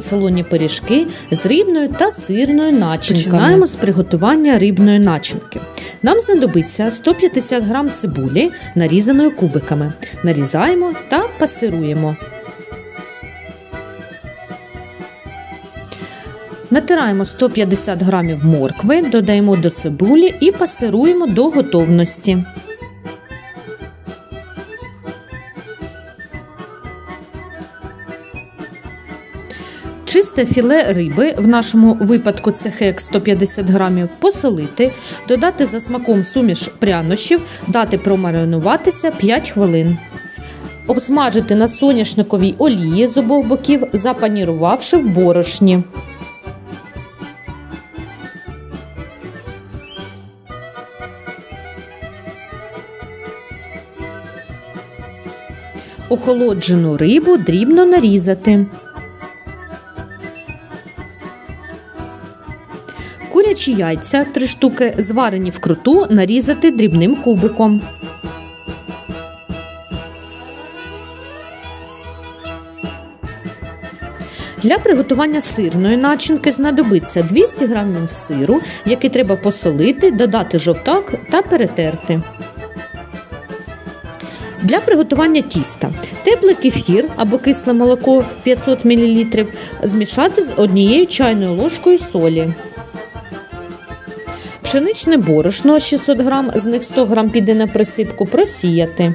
Солоні пиріжки з рибною та сирною начинками. Починаємо з приготування рибної начинки. Нам знадобиться 150 г цибулі, нарізаної кубиками. Нарізаємо та пасируємо. Натираємо 150 г моркви, додаємо до цибулі і пасируємо до готовності. Чисте філе риби, в нашому випадку це хек 150 грамів, посолити, додати за смаком суміш прянощів, дати промаринуватися 5 хвилин. Обсмажити на соняшниковій олії з обох боків, запанірувавши в борошні. Охолоджену рибу дрібно нарізати. Курячі яйця 3 штуки, зварені вкруту, нарізати дрібним кубиком. Для приготування сирної начинки знадобиться 200 г сиру, який треба посолити, додати жовтак та перетерти. Для приготування тіста теплий кефір або кисле молоко 500 мл змішати з однією чайною ложкою солі. Пшеничне борошно 600 г, з них 100 г піде на присипку, просіяти.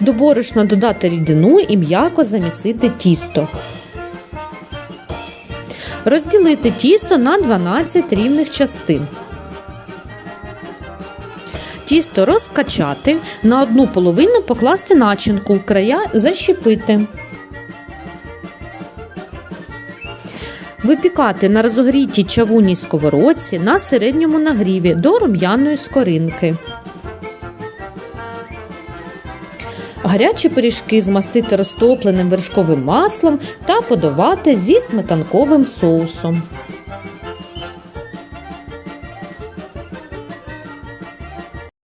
До борошна додати рідину і м'яко замісити тісто. Розділити тісто на 12 рівних частин. Тісто розкачати, на одну половину покласти начинку, края защепити. Випікати на розогрітій чавуній сковородці на середньому нагріві до рум'яної скоринки. Гарячі пиріжки змастити розтопленим вершковим маслом та подавати зі сметанковим соусом.